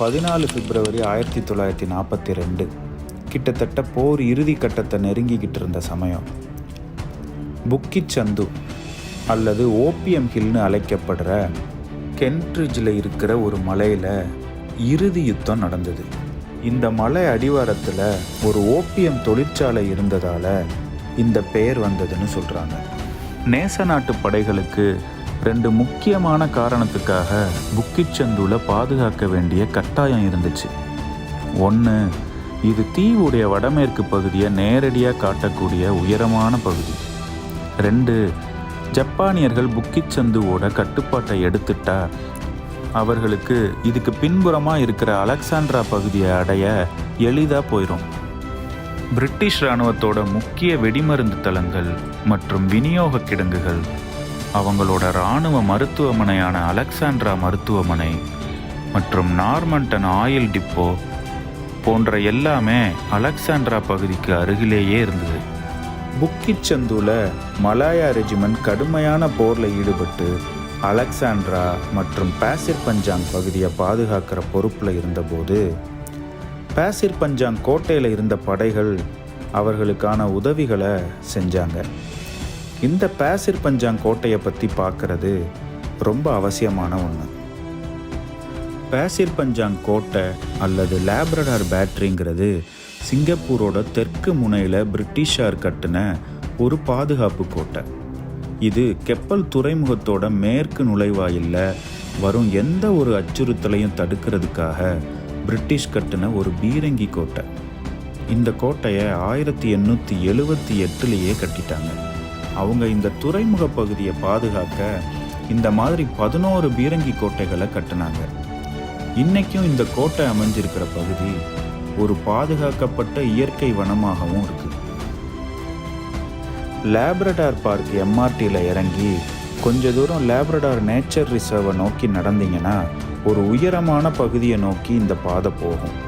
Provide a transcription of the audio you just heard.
பதினாலு பிப்ரவரி ஆயிரத்தி தொள்ளாயிரத்தி நாற்பத்தி ரெண்டு. கிட்டத்தட்ட போர் இறுதி கட்டத்தை நெருங்கிக்கிட்டு இருந்த சமயம். புக்கி சந்து அல்லது ஓபிஎம் ஹில்னு அழைக்கப்படுற கென்ட்ரிட்ஜில் இருக்கிற ஒரு மலையில் இறுதி யுத்தம் நடந்தது. இந்த மலை அடிவாரத்தில் ஒரு ஓபிஎம் தொழிற்சாலை இருந்ததால் இந்த பெயர் வந்ததுன்னு சொல்கிறாங்க நேச நாட்டு படைகளுக்கு ரெண்டு முக்கியமான காரணத்துக்காக புக்கிச்சந்துல பாதுகாக்க வேண்டிய கட்டாயம் இருந்துச்சு. ஒன்று இது தீவுடைய வடமேற்கு பகுதியை நேரடியாக காட்டக்கூடிய உயரமான பகுதி. ரெண்டு ஜப்பானியர்கள் புக்கிச்சந்துவோட கட்டுப்பாட்டை எடுத்துட்டா அவர்களுக்கு இதுக்கு பின்புறமாக இருக்கிற அலெக்சாண்ட்ரா பகுதியை அடைய எளிதாக போயிடும் பிரிட்டிஷ் இராணுவத்தோட முக்கிய வெடிமருந்து தளங்கள் மற்றும் விநியோக கிடங்குகள் அவங்களோட இராணுவ மருத்துவமனையான அலெக்சாண்ட்ரா மருத்துவமனை மற்றும் நார்மண்டன் ஆயில் டிப்போ போன்ற எல்லாமே அலெக்சாண்ட்ரா பகுதிக்கு அருகிலேயே இருந்தது. புக்கிச்சந்துல மலாயா ரெஜிமெண்ட் கடுமையான போரில் ஈடுபட்டு அலெக்சாண்ட்ரா மற்றும் பாசிர் பஞ்சாங் பகுதியை பாதுகாக்கிற பொறுப்பில் இருந்தபோது பாசிர் பஞ்சாங் கோட்டையில் இருந்த படைகள் அவர்களுக்கான உதவிகளை செஞ்சாங்க. இந்த பேசிர் பஞ்சாங் கோட்டையை பற்றி பார்க்கறது ரொம்ப அவசியமான ஒன்று பேசிர் பஞ்சாங் கோட்டை அல்லது லேப்ரடார் பேட்டரிங்கிறது சிங்கப்பூரோட தெற்கு முனையில் பிரிட்டிஷார் கட்டின ஒரு பாதுகாப்பு கோட்டை. இது கெப்பல் துறைமுகத்தோட மேற்கு நுழைவாயில்ல வரும் எந்த ஒரு அச்சுறுத்தலையும் தடுக்கிறதுக்காக பிரிட்டிஷ் கட்டின ஒரு பீரங்கி கோட்டை. இந்த கோட்டையை ஆயிரத்தி எண்ணூற்றி எழுபத்தி எட்டுலேயே கட்டிட்டாங்க. அவங்க இந்த துறைமுக பகுதியை பாதுகாக்க இந்த மாதிரி பதினோரு பீரங்கி கோட்டைகளை கட்டினாங்க. இன்னைக்கும் இந்த கோட்டை அமைஞ்சிருக்கிற பகுதி ஒரு பாதுகாக்கப்பட்ட இயற்கை வனமாகவும் இருக்கு. லேப்ரடார் பார்க் எம்ஆர்டியில் இறங்கி கொஞ்ச தூரம் லேப்ரடார் நேச்சர் ரிசர்வை நோக்கி நடந்தீங்கன்னா ஒரு உயரமான பகுதியை நோக்கி இந்த பாதை போகும்.